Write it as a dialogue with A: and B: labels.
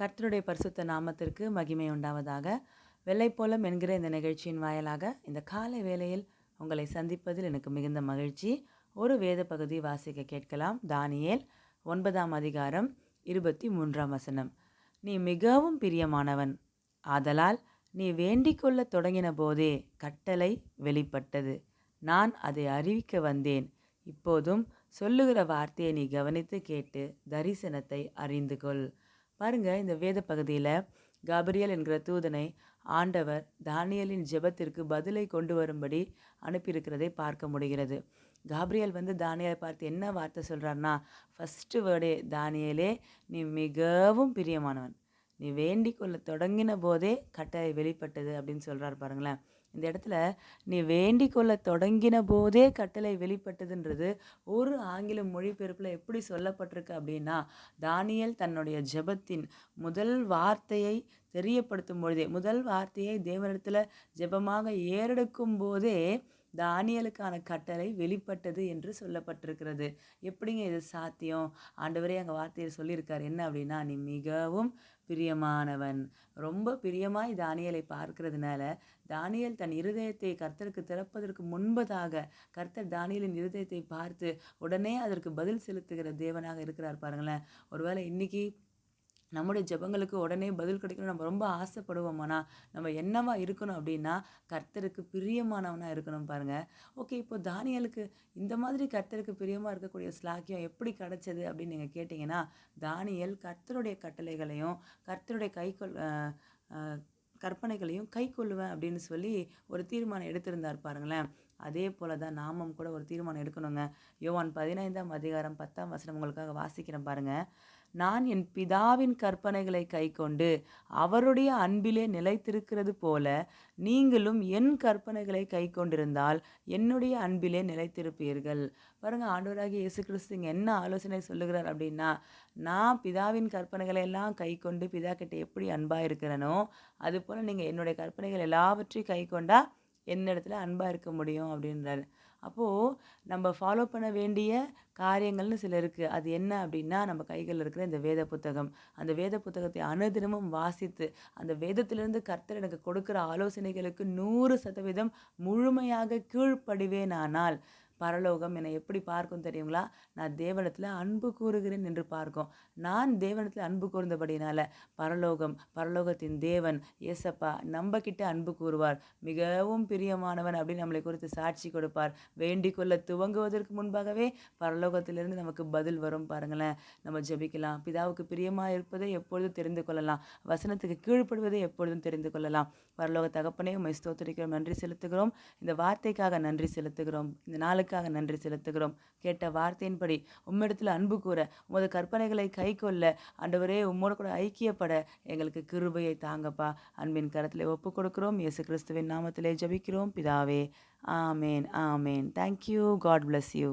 A: கர்த்தருடைய பரிசுத்த நாமத்திற்கு மகிமை உண்டாவதாக. வெள்ளைப்போலம் என்கிற இந்த நிகழ்ச்சியின் வாயிலாக இந்த காலை வேளையில் உங்களை சந்திப்பதில் எனக்கு மிகுந்த மகிழ்ச்சி. ஒரு வேத பகுதி வாசிக்க கேட்கலாம். தானியேல் ஒன்பதாம் அதிகாரம் இருபத்தி மூன்றாம் வசனம். நீ மிகவும் பிரியமானவன். ஆதலால் நீ வேண்டிக்கொள்ளத் தொடங்கின போதே கட்டளை வெளிப்பட்டது. நான் அதை அறிவிக்க வந்தேன். இப்போதும் சொல்லுகிற வார்த்தையை நீ கவனித்து கேட்டு தரிசனத்தை அறிந்து கொள். பாருங்க இந்த வேத பகுதியில் காபிரியல் என்கிற தூதனை ஆண்டவர் தானியலின் ஜெபத்திற்கு பதிலை கொண்டு வரும்படி அனுப்பியிருக்கிறதை பார்க்க முடிகிறது. காப்ரியல் வந்து தானியலை பார்த்து என்ன வார்த்தை சொல்கிறாருன்னா ஃபஸ்ட்டு வேர்டே தானியலே நீ மிகவும் பிரியமானவன். நீ வேண்டிக் கொள்ள தொடங்கின போதே கட்டளை வெளிப்பட்டது அப்படின்னு சொல்கிறார் பாருங்களேன். இந்த இடத்துல நீ வேண்டிக் கொள்ள தொடங்கின போதே கட்டளை வெளிப்பட்டதுன்றது ஒரு ஆங்கில மொழிபெயர்ப்பில் எப்படி சொல்லப்பட்டிருக்கு அப்படின்னா தானியல் தன்னுடைய ஜெபத்தின் முதல் வார்த்தையை தெரியப்படுத்தும் பொழுதே முதல் வார்த்தையை தேவனிடத்தில் ஜெபமாக ஏறெடுக்கும் போதே தானியலுக்கான கட்டளை வெளிப்பட்டது என்று சொல்லப்பட்டிருக்கிறது. எப்படிங்க இது சாத்தியம்? ஆண்டவரே அங்கே வார்த்தையில் சொல்லியிருக்கார். என்ன அப்படின்னா நீ மிகவும் பிரியமானவன். ரொம்ப பிரியமாய் தானியலை பார்க்கறதுனால தானியல் தன் இருதயத்தை கர்த்தருக்கு திறப்பதற்கு முன்பதாக கர்த்தர் தானியலின் இருதயத்தை பார்த்து உடனே அதற்கு பதில் செலுத்துகிற தேவனாக இருக்கிறார் பாருங்களேன். ஒருவேளை இன்னைக்கு நம்முடைய ஜெபங்களுக்கு உடனே பதில் கிடைக்கணும் நம்ம ரொம்ப ஆசைப்படுவோமானா நம்ம என்னவா இருக்கணும் அப்படின்னா கர்த்தருக்கு பிரியமானவனாக இருக்கணும் பாருங்கள் ஓகே இப்போ தானியலுக்கு இந்த மாதிரி கர்த்தருக்கு பிரியமாக இருக்கக்கூடிய ஸ்லாக்கியம் எப்படி கிடச்சது அப்படின்னு நீங்கள் கேட்டிங்கன்னா தானியல் கர்த்தருடைய கட்டளைகளையும் கர்த்தருடைய கைக்கொள் கற்பனைகளையும் கை கொள்ளுவேன் அப்படின்னு சொல்லி ஒரு தீர்மானம் எடுத்திருந்தார் பாருங்களேன். அதே போல தான் நாமும் கூட ஒரு தீர்மானம் எடுக்கணுங்க. யோவான் பதினைந்தாம் அதிகாரம் பத்தாம் வசனம் உங்களுக்காக வாசிக்கிறேன் பாருங்கள் நான் என் பிதாவின் கற்பனைகளை கைக்கொண்டு அவருடைய அன்பிலே நிலைத்திருக்கிறது போல நீங்களும் என் கற்பனைகளை கை கொண்டிருந்தால் என்னுடைய அன்பிலே நிலைத்திருப்பீர்கள். பாருங்க ஆண்டவராகிய இயேசு கிறிஸ்துங்க என்ன ஆலோசனை சொல்லுகிறார் அப்படின்னா நான் பிதாவின் கற்பனைகளை எல்லாம் கை கொண்டு பிதா கிட்ட எப்படி அன்பாக இருக்கிறேனோ அதுபோல் நீங்கள் என்னுடைய கற்பனைகள் எல்லாவற்றையும் கை கொண்டா என்னிடத்துல அன்பாக இருக்க முடியும் அப்படின்றாரு. அப்போது நம்ம ஃபாலோ பண்ண வேண்டிய காரியங்கள்னு சில இருக்குது அது என்ன அப்படின்னா நம்ம கைகளில் இருக்கிற இந்த வேத புத்தகம். அந்த வேத புத்தகத்தை அனுதினமும் வாசித்து அந்த வேதத்திலிருந்து கர்த்தர் எனக்கு கொடுக்குற ஆலோசனைகளுக்கு நூறு சதவீதம் முழுமையாக கீழ்ப்படிவேனானால் பரலோகம் என்னை எப்படி பார்க்கும் தெரியுங்களா? நான் தேவனத்தில் அன்பு கூறுகிறேன் என்று பார்க்கும். நான் தேவனத்தில் அன்பு கூர்ந்தபடினால பரலோகம் பரலோகத்தின் தேவன் ஏசப்பா நம்ம கிட்ட அன்பு கூறுவார். மிகவும் பிரியமானவன் அப்படின்னு நம்மளை குறித்து சாட்சி கொடுப்பார். வேண்டிக் கொள்ள துவங்குவதற்கு முன்பாகவே பரலோகத்திலிருந்து நமக்கு பதில் வரும் பாருங்களேன். நம்ம ஜபிக்கலாம். பிதாவுக்கு பிரியமாக இருப்பதை எப்பொழுதும் தெரிந்து கொள்ளலாம். வசனத்துக்கு கீழ்ப்படுவதை எப்பொழுதும் தெரிந்து கொள்ளலாம். பரலோக தகப்பனே உண்மை ஸ்தோத்திரிக்கிறோம். நன்றி செலுத்துகிறோம். இந்த வார்த்தைக்காக நன்றி செலுத்துகிறோம். இந்த நாளுக்கு அதற்காக நன்றி செலுத்துகிறோம். கேட்ட வார்த்தையின்படி உம்மிடத்தில் அன்பு கூற உமது கற்பனைகளை கை கொள்ள ஆண்டவரே உம்மோட கூட ஐக்கியப்பட எங்களுக்கு கிருபையை தாங்கப்பா. அன்பின் கரத்தில் ஒப்பு கொடுக்கிறோம் இயேசு கிறிஸ்துவின் நாமத்திலே ஜபிக்கிறோம். பிதாவே ஆமேன் ஆமேன். Thank you God bless you